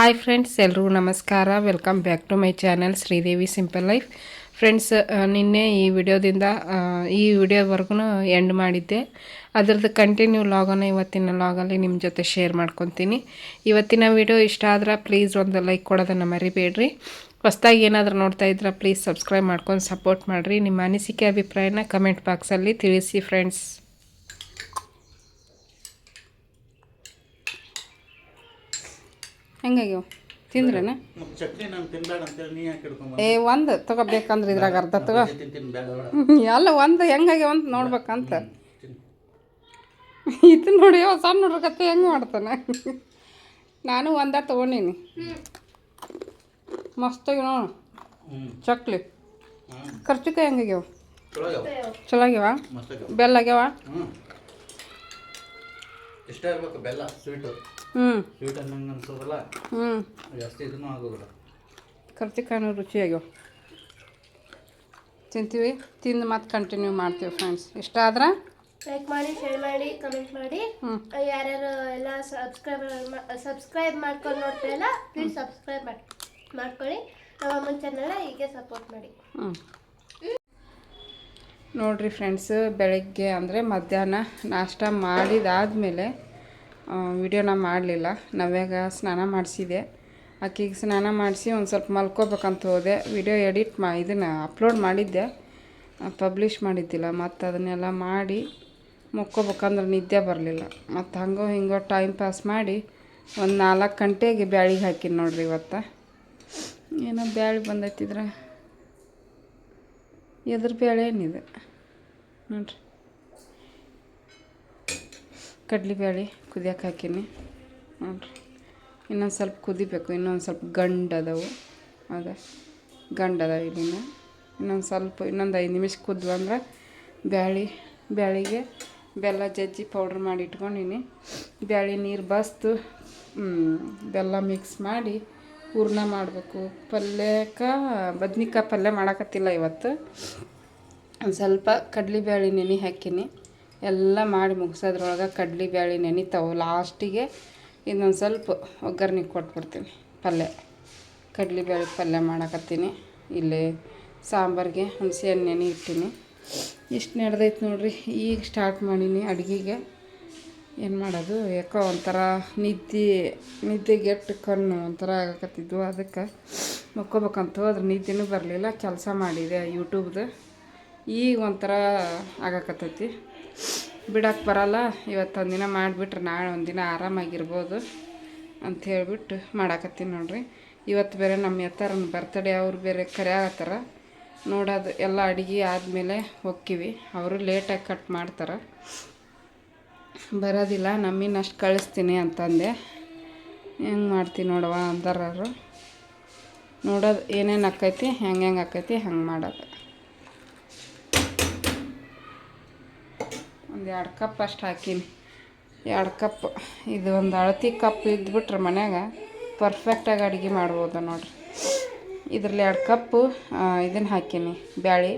Hi friends ಎಲ್ಲರೂ ನಮಸ್ಕಾರ. Welcome back to my channel Sridevi simple life friends ನಿನ್ನೆ ಈ ವಿಡಿಯೋದಿಂದ ಈ ವಿಡಿಯೋವರೆಗೂ ಎಂಡ್ ಮಾಡಿದ್ದೆ. ಅದರದ್ದು ಕಂಟಿನ್ಯೂ ಲಾಗನ್ನು ಇವತ್ತಿನ ಲಾಗಲ್ಲಿ ನಿಮ್ಮ ಜೊತೆ ಶೇರ್ ಮಾಡ್ಕೊತೀನಿ. ಇವತ್ತಿನ ವಿಡಿಯೋ ಇಷ್ಟ ಆದ್ರೆ ಪ್ಲೀಸ್ ಒಂದು ಲೈಕ್ ಕೊಡೋದನ್ನು ಮರಿಬೇಡ್ರಿ. ಹೊಸ್ದಾಗಿ ಏನಾದರೂ ನೋಡ್ತಾ ಇದ್ರೆ ಪ್ಲೀಸ್ ಸಬ್ಸ್ಕ್ರೈಬ್ ಮಾಡ್ಕೊಂಡು ಸಪೋರ್ಟ್ ಮಾಡಿರಿ. ನಿಮ್ಮ ಅನಿಸಿಕೆ, ಅಭಿಪ್ರಾಯನ ಕಮೆಂಟ್ ಬಾಕ್ಸಲ್ಲಿ ತಿಳಿಸಿ ಫ್ರೆಂಡ್ಸ್ ಹೆಂಗಾಗ್ಯಾವ? ತಿಂದ್ರೇನ? ಮತ್ತೆ ಚಟ್ನಿ ನಾನು ತಿನ್ಬೇಡ ಅಂತೇಳಿ ನೀ ಯಾಕೆ ಹಿಡ್ಕೊಂಬ ಏ ಒಂದು ತಗೋಬೇಕಂದ್ರೆ ಇದ್ರಾಗ ಅರ್ಧ ತಗೋ. ಎಲ್ಲ ಒಂದು ಅಲ್ಲ ಒಂದು ಹೆಂಗಾಗ್ಯಾವ ಅಂತ ನೋಡ್ಬೇಕಂತ. ಇದು ನೋಡಿ ಅವ ಸಣ್ಣ ಹುಡ್ರ ಕತೆ ಹೆಂಗೆ ಮಾಡ್ತಾನೆ? ನಾನು ಒಂದ ತೊಗೊಂಡೀನಿ. ಮಸ್ತಾಗಿ ನೋಡು. ಚಕ್ಲಿ. ಖರ್ಚು ಖರ್ಚಿಕಾಯಿ ಹೆಂಗಾಗ್ಯಾವ? ಚಲೋ ಆಗ್ಯಾವ? ಬೆಲ್ಲ ಆಗ್ಯಾವ? ಇಷ್ಟ ಇರ್ಬೇಕು ಬೆಲ್ಲ ಸ್ವೀಟು. ಸ್ವೀಟ್ ಅನ್ನಂಗೆ ಅನ್ಸೋದಲ್ಲ? ಹ್ಞೂ ಜಾಸ್ತಿ ಇದನ್ನು ಆಗೋದಿಲ್ಲ. ಖರ್ಚಿಕಾಯಿನೂ ರುಚಿಯಾಗ್ಯವ ತಿಂತೀವಿ. ತಿಂದು ಮತ್ತೆ ಕಂಟಿನ್ಯೂ ಮಾಡ್ತೀವಿ ಫ್ರೆಂಡ್ಸ್ ಇಷ್ಟ ಆದ್ರೆ? ಲೈಕ್ ಮಾಡಿ ಶೇರ್ ಮಾಡಿ ಕಮೆಂಟ್ ಮಾಡಿ. ಹ್ಞೂ ಯಾರ್ಯಾರು ಎಲ್ಲ ಸಬ್ಸ್ಕ್ರೈಬ್ ಸಬ್ಸ್ಕ್ರೈಬ್ ಮಾಡ್ಕೊಂಡು ನೋಡ್ತೀರಲ್ಲ ಪ್ಲೀಸ್ ಸಬ್ಸ್ಕ್ರೈಬ್ ಮಾಡಿ ಮಾಡ್ಕೊಳ್ಳಿ. ನಮ್ಮ ಅಮ್ಮನ ಚಾನಲ್ನ ಹೀಗೆ ಸಪೋರ್ಟ್ ಮಾಡಿ. ಹ್ಞೂ ನೋಡಿರಿ ಫ್ರೆಂಡ್ಸ್ ಬೆಳಗ್ಗೆ ಅಂದರೆ ಮಧ್ಯಾಹ್ನ ನಾಷ್ಟ ಮಾಡಿದಾದಮೇಲೆ ವಿಡಿಯೋನ ಮಾಡಲಿಲ್ಲ. ನವ್ಯಾಗ ಸ್ನಾನ ಮಾಡಿಸಿದೆ ಅಕ್ಕಿಗೆ ಸ್ನಾನ ಮಾಡಿಸಿ ಒಂದು ಸ್ವಲ್ಪ ಮಲ್ಕೋಬೇಕಂತ ಹೋದೆ. ವಿಡಿಯೋ ಎಡಿಟ್ ಮಾ, ಇದನ್ನು ಅಪ್ಲೋಡ್ ಮಾಡಿದ್ದೆ. ಪಬ್ಲಿಷ್ ಮಾಡಿದ್ದಿಲ್ಲ. ಮತ್ತು ಅದನ್ನೆಲ್ಲ ಮಾಡಿ ಮುಕ್ಕೋಬೇಕಂದ್ರೆ ನಿದ್ದೆ ಬರಲಿಲ್ಲ. ಮತ್ತು ಹಂಗೋ ಹಿಂಗೋ ಟೈಮ್ ಪಾಸ್ ಮಾಡಿ ಒಂದು ನಾಲ್ಕು ಗಂಟೆಗೆ ಬ್ಯಾಳಿಗೆ ಹಾಕಿನಿ ನೋಡ್ರಿ ಇವತ್ತು. ಏನೋ ಬ್ಯಾಳಿ ಬಂದೈತಿದ್ರೆ ಎದ್ರ ಬೇಳೆ ಏನಿದೆ? ನೋಡ್ರಿ. ಕಡ್ಲಿಬೇಳೆ ಕುದಿಯಕ್ಕೆ ಹಾಕೀನಿ. ನೋಡ್ರಿ. ಇನ್ನೊಂದು ಸ್ವಲ್ಪ ಕುದಿಬೇಕು, ಇನ್ನೊಂದು ಸ್ವಲ್ಪ ಗಂಡದವು ಅದ, ಗಂಡ ಅದಾವ ಇಲ್ಲಿನ. ಇನ್ನೊಂದು ಸ್ವಲ್ಪ, ಇನ್ನೊಂದು ಐದು ನಿಮಿಷ ಕುದ್ವು ಅಂದ್ರೆ ಬ್ಯಾಳಿ, ಬ್ಯಾಳಿಗೆ ಬೆಲ್ಲ ಜಜ್ಜಿ ಪೌಡ್ರ್ ಮಾಡಿ ಇಟ್ಕೊಂಡಿನಿ. ಬ್ಯಾಳಿ ನೀರು ಬಸ್ತು ಬೆಲ್ಲ ಮಿಕ್ಸ್ ಮಾಡಿ ಹೂರ್ಣ ಮಾಡಬೇಕು. ಪಲ್ಯಕ್ಕೆ ಬದ್ನಿಕಾಯಿ ಪಲ್ಯ ಮಾಡಕತ್ತಿಲ್ಲ ಇವತ್ತು. ಒಂದು ಸ್ವಲ್ಪ ಕಡ್ಲಿಬ್ಯಾಳಿ ನೆನೆ ಹಾಕೀನಿ. ಎಲ್ಲ ಮಾಡಿ ಮುಗಿಸೋದ್ರೊಳಗೆ ಬೇಳೆ ನೆನಿತಾವು. ಲಾಸ್ಟಿಗೆ ಇನ್ನೊಂದು ಸ್ವಲ್ಪ ಒಗ್ಗರ್ಣೆ ಕೊಟ್ಬಿಡ್ತೀನಿ ಪಲ್ಯ. ಕಡ್ಲಿಬ್ಯಾಳಿ ಪಲ್ಯ ಮಾಡಕತ್ತೀನಿ. ಇಲ್ಲಿ ಸಾಂಬಾರಿಗೆ ಹುಣಸೆ ಹಣ್ಣು ನೆನೆ ಇಟ್ಟೀನಿ. ಇಷ್ಟು ನಡೆದೈತೆ ನೋಡಿರಿ. ಈಗ ಸ್ಟಾರ್ಟ್ ಮಾಡೀನಿ ಅಡುಗೆಗೆ. ಏನು ಮಾಡೋದು? ಯಾಕೋ ಒಂಥರ ನಿದ್ದೆ ನಿದ್ದೆಗೆಟ್ಟು ಕಣ್ಣು ಒಂಥರ ಆಗಕತ್ತಿದ್ವು. ಅದಕ್ಕೆ ಮಕ್ಕೋಬೇಕಂತ ಅದ್ರ ನಿದ್ದೆನೂ ಬರಲಿಲ್ಲ. ಕೆಲಸ ಮಾಡಿದೆ ಯೂಟ್ಯೂಬ್ದು ಈಗ ಒಂಥರ ಆಗಕತ್ತೈತಿ. ಬಿಡಕ್ಕೆ ಬರಲ್ಲ. ಇವತ್ತೊಂದು ದಿನ ಮಾಡಿಬಿಟ್ರೆ ನಾಳೆ ಒಂದಿನ ಆರಾಮಾಗಿರ್ಬೋದು ಅಂತ ಹೇಳಿಬಿಟ್ಟು ಮಾಡಾಕತ್ತೀನಿ ನೋಡಿರಿ. ಇವತ್ತು ಬೇರೆ ನಮ್ಮ ಎತ್ತಾರನ ಬರ್ತಡೇ ಅವ್ರು ಬೇರೆ ಕರೆಯಾಗತ್ತಾರ ನೋಡೋದು ಎಲ್ಲ ಅಡುಗೆ ಆದಮೇಲೆ ಹೋಗ್ತೀವಿ ಅವರು ಲೇಟಾಗಿ ಕಟ್ ಮಾಡ್ತಾರೆ. ಬರೋದಿಲ್ಲ, ನಮ್ಮಿನ ಅಷ್ಟು ಕಳಿಸ್ತೀನಿ ಅಂತಂದೆ. ಹೆಂಗೆ ಮಾಡ್ತೀನಿ ನೋಡವ ಅಂದಾರರು ನೋಡೋದು ಏನೇನು ಆಕೈತಿ, ಹೆಂಗೆ ಹೆಂಗೆ ಆಕೈತಿ, ಹಂಗೆ ಮಾಡೋದು. ಒಂದು ಎರಡು ಕಪ್ ಅಷ್ಟು ಹಾಕೀನಿ. ಎರಡು ಕಪ್ ಇದು ಒಂದು ಅಳತಿ ಕಪ್ ಇದ್ಬಿಟ್ರೆ ಮನ್ಯಾಗ ಪರ್ಫೆಕ್ಟಾಗಿ ಅಡುಗೆ ಮಾಡ್ಬೋದು ನೋಡ್ರಿ. ಇದ್ರಲ್ಲಿ ಎರಡು ಕಪ್ಪು ಇದನ್ನು ಹಾಕೀನಿ. ಬ್ಯಾಳಿ,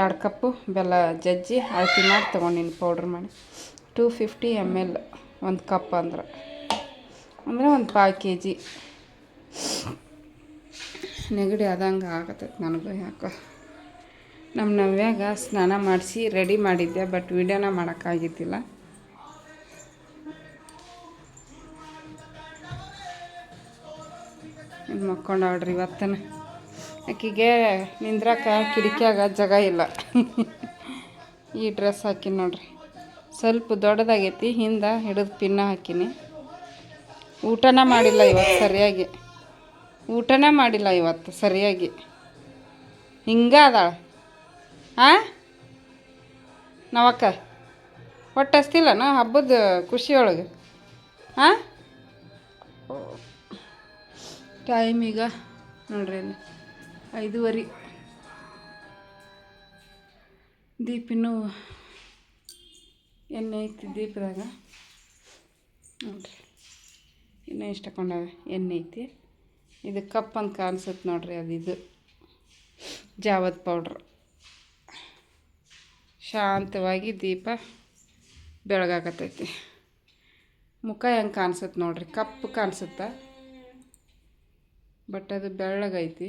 ಎರಡು ಕಪ್ಪು ಬೆಲ್ಲ ಜಜ್ಜಿ ಅಳತಿ ಮಾಡಿ ತೊಗೊಂಡಿನಿ ಪೌಡ್ರ್ ಮಾಡಿ. ಟೂ ಫಿಫ್ಟಿ ಎಂ ಎಲ್ ಒಂದು ಕಪ್ ಅಂದ್ರೆ. ಅಂದರೆ ಒಂದು ಪಾವು ಕೆ ಜಿ ನೆಗಡಿ ಆದಂಗೆ ಆಗತ್ತೈತೆ ನನಗೂ ಯಾಕೋ. ನಮ್ಮ ನವ್ಯಾಗ ಸ್ನಾನ ಮಾಡಿಸಿ ರೆಡಿ ಮಾಡಿದ್ದೆ ಬಟ್ ವಿಡಿಯೋನ ಮಾಡೋಕ್ಕಾಗಿದ್ದಿಲ್ಲ. ಇದು ಮಕ್ಕೊಂಡಾಳ್ರಿ ಇವತ್ತನ. ಆಕಿಗೆ ನಿಂದ್ರಾಕ ಕಿಟಕಿಯಾಗ ಜಾಗ ಇಲ್ಲ. ಈ ಡ್ರೆಸ್ ಹಾಕಿನಿ ನೋಡ್ರಿ. ಸ್ವಲ್ಪ ದೊಡ್ಡದಾಗೈತಿ, ಹಿಂದೆ ಹಿಡಿದು ಪಿನ್ನ ಹಾಕಿನಿ. ಊಟನ ಮಾಡಿಲ್ಲ ಇವತ್ತು ಸರಿಯಾಗಿ. ಊಟನೇ ಮಾಡಿಲ್ಲ ಇವತ್ತು ಸರಿಯಾಗಿ. ಹಿಂಗೆ ಅದಾಳ. ಹಾಂ ನವಕ್ಕ ಹೊಟ್ಟೆ ನಾ ಹಬ್ಬದ ಖುಷಿಯೊಳಗೆ. ಹಾಂ ಟೈಮ್ ಈಗ, ನೋಡ್ರಿ ಅಲ್ಲಿ ಐದುವರೆ. ದೀಪಿನೂ ಎಣ್ಣೆ ಐತಿ ದೀಪದಾಗ. ನೋಡ್ರಿ ಇನ್ನೂ ಇಷ್ಟ ಎಣ್ಣೆ ಐತಿ. ಇದು ಕಪ್ ಅಂತ ಕಾಣಿಸುತ್ತೆ ನೋಡ್ರಿ ಅದು ಇದು. ಜಾವದ ಪೌಡ್ರ್ ಶಾಂತವಾಗಿ ದೀಪ ಬೆಳಗಾಕತ್ತೈತಿ ಮುಖ ಹೆಂಗೆ ಕಾಣಿಸುತ್ತೆ ನೋಡ್ರಿ, ಕಪ್ಪು ಕಾಣಿಸುತ್ತಾ? ಬಟ್ ಅದು ಬೆಳ್ಳಗೈತಿ.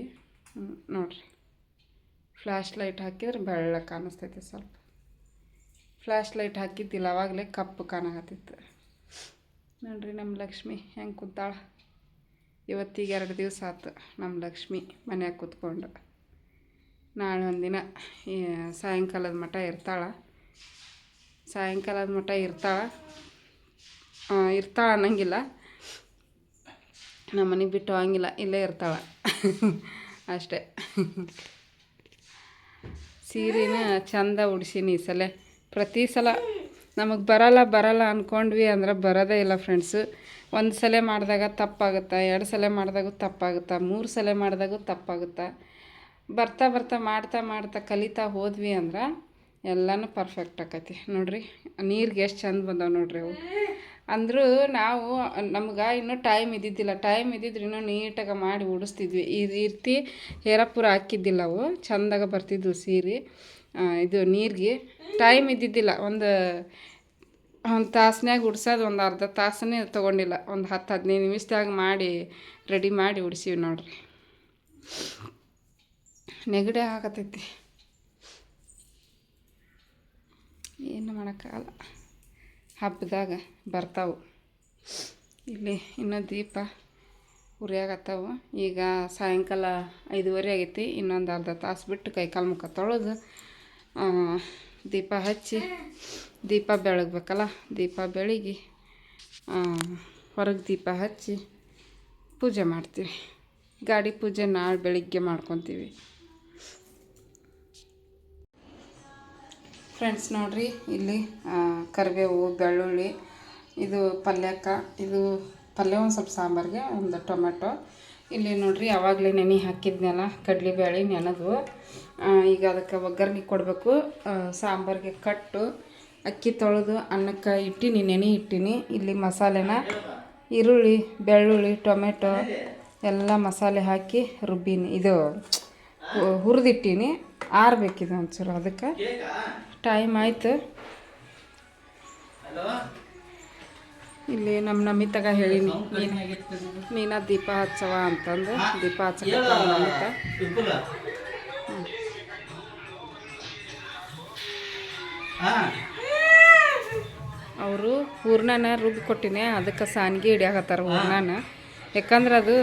ನೋಡ್ರಿ. ಫ್ಲ್ಯಾಶ್ ಲೈಟ್ ಹಾಕಿದ್ರೆ ಬೆಳ್ಳಗೆ ಕಾಣಿಸ್ತೈತಿ ಸ್ವಲ್ಪ. ಫ್ಲ್ಯಾಶ್ ಲೈಟ್ ಹಾಕಿದ್ದಿಲ್ಲ, ಅವಾಗಲೇ ಕಪ್ಪು ಕಾಣಕತ್ತಿತ್ತು ನೋಡ್ರಿ ನಮ್ಮ ಲಕ್ಷ್ಮಿ ಹೆಂಗೆ ಕೂತಾಳ. ಇವತ್ತಿಗೆ ಎರಡು ದಿವಸ ಆತು ನಮ್ಮ ಲಕ್ಷ್ಮಿ ಮನ್ಯಾಗ ಕೂತ್ಕೊಂಡು. ನಾಳೆ ಒಂದಿನ ಸಾಯಂಕಾಲದ ಮಠ ಇರ್ತಾಳೆ. ಸಾಯಂಕಾಲದ ಮಠ ಇರ್ತಾಳೆ. ಇರ್ತಾಳೆ ಅನ್ನಂಗಿಲ್ಲ. ನಮ್ಮ ಮನೆಗೆ ಬಿಟ್ಟು ಹೋಗಂಗಿಲ್ಲ, ಇಲ್ಲೇ ಇರ್ತಾಳೆ. ಅಷ್ಟೇ. ಸೀರೆನ ಚಂದ ಉಡ್ಸೀನಿ ಈ ಸಲ. ಪ್ರತಿ ಸಲ ನಮಗೆ ಬರಲ್ಲ ಬರಲ್ಲ ಅಂದ್ಕೊಂಡ್ವಿ ಅಂದ್ರೆ ಬರೋದೇ ಇಲ್ಲ ಫ್ರೆಂಡ್ಸು ಒಂದು ಸಲ ಮಾಡಿದಾಗ ತಪ್ಪಾಗುತ್ತಾ, ಎರಡು ಸಲ ಮಾಡಿದಾಗೂ ತಪ್ಪಾಗುತ್ತಾ, ಮೂರು ಸಲ ಮಾಡಿದಾಗೂ ತಪ್ಪಾಗುತ್ತಾ. ಬರ್ತಾ ಬರ್ತಾ ಮಾಡ್ತಾ ಮಾಡ್ತಾ ಕಲಿತಾ ಹೋದ್ವಿ ಅಂದ್ರೆ ಎಲ್ಲನೂ ಪರ್ಫೆಕ್ಟ್ ಆಕತಿ. ನೋಡ್ರಿ, ನೀರಿಗೆ ಎಷ್ಟು ಚಂದ ಬಂದಾವೆ ನೋಡ್ರಿ ಅವು. ಅಂದರೂ ನಾವು, ನಮ್ಗೆ ಇನ್ನೂ ಟೈಮ್ ಇದ್ದಿದ್ದಿಲ್ಲ. ಟೈಮ್ ಇದ್ದಿದ್ರೆ ಇನ್ನೂ ನೀಟಾಗಿ ಮಾಡಿ ಉಡಿಸ್ತಿದ್ವಿ. ಈ ರೀತಿ ಹೇರಪುರ ಹಾಕಿದ್ದಿಲ್ಲ ಅವು. ಚಂದಾಗ ಬರ್ತಿದ್ವು ಸೀರೆ. ಇದು ನೀರಿಗೆ. ಟೈಮ್ ಇದ್ದಿದ್ದಿಲ್ಲ. ಒಂದು ಒಂದು ತಾಸ್ನ್ಯಾಗ ಉಡ್ಸೋದು ಒಂದು ಅರ್ಧ ತಾಸನೇ ತೊಗೊಂಡಿಲ್ಲ. ಒಂದು ಹತ್ತು ಹದಿನೈದು ನಿಮಿಷದಾಗ ಮಾಡಿ ರೆಡಿ ಮಾಡಿ ಉಡ್ಸೀವಿ ನೋಡ್ರಿ. ನೆಗಡಿ ಆಗತೈತಿ. ಏನು ಮಾಡೋಕ್ಕಾಗಲ್ಲ. ಹಬ್ಬದಾಗ ಬರ್ತಾವೆ. ಇಲ್ಲಿ ಇನ್ನೂ ದೀಪ ಉರಿಯಾಗತ್ತಾವು. ಈಗ ಸಾಯಂಕಾಲ ಐದುವರೆ ಆಗೈತಿ. ಇನ್ನೊಂದು ಅರ್ಧ ತಾಸು ಬಿಟ್ಟು ಕೈ ಕಾಲು ಮುಖ ತೊಳೆದು ದೀಪ ಹಚ್ಚಿ ದೀಪ ಬೆಳಗ್ಬೇಕಲ್ಲ. ದೀಪ ಬೆಳಗಿ ಹೊರಗೆ ದೀಪ ಹಚ್ಚಿ ಪೂಜೆ ಮಾಡ್ತೀವಿ. ಗಾಡಿ ಪೂಜೆ ನಾಳೆ ಬೆಳಿಗ್ಗೆ ಮಾಡ್ಕೊತೀವಿ. ಫ್ರೆಂಡ್ಸ್ ನೋಡ್ರಿ, ಇಲ್ಲಿ ಕರಿಬೇವು, ಬೆಳ್ಳುಳ್ಳಿ, ಇದು ಪಲ್ಯಕ್ಕ ಇದು ಪಲ್ಯ ಒಂದು ಸ್ವಲ್ಪ ಸಾಂಬಾರಿಗೆ, ಒಂದು ಟೊಮೆಟೊ ಇಲ್ಲಿ ನೋಡ್ರಿ, ಯಾವಾಗಲೇ ನೆನೆ ಹಾಕಿದ್ನಲ್ಲ ಕಡಲೆಬೇಳೆ ನೆನೆದು. ಈಗ ಅದಕ್ಕೆ ಒಗ್ಗರಣೆ ಕೊಡಬೇಕು. ಸಾಂಬಾರಿಗೆ ಕಟ್ಟು, ಅಕ್ಕಿ ತೊಳೆದು, ಅನ್ನಕ್ಕೆ ಇಟ್ಟೀನಿ, ನೆನೆ ಇಟ್ಟೀನಿ. ಇಲ್ಲಿ ಮಸಾಲೆನ ಈರುಳ್ಳಿ, ಬೆಳ್ಳುಳ್ಳಿ ಟೊಮೆಟೊ ಎಲ್ಲ ಮಸಾಲೆ ಹಾಕಿ ರುಬ್ಬೀನಿ. ಇದು ಹುರಿದಿಟ್ಟೀನಿ. ಆರಬೇಕಿದೆ ಒಂಚೂರು ಅದಕ್ಕೆ. ಟೈಮ್ ಆಯ್ತು. ಇಲ್ಲಿ ನಮ್ಮ ನಮಿತಾಗ ಹೇಳೀನಿ ಮೀನ ನೀನ ದೀಪ ಹಚ್ಚವ ಅಂತಂದು ದೀಪ ಹಚ್ಚಕ ನಮಿತ ಅವರು ಹೂರ್ಣನ ರುಬ್ಬಿ ಕೊಟ್ಟಿನಿ ಅದಕ್ಕೆ ಸಾನ್ಗಿ ಹಿಡಿಯಾಕತ್ತಾರ ಹೂರ್ಣನ. ಯಾಕಂದ್ರೆ ಅದು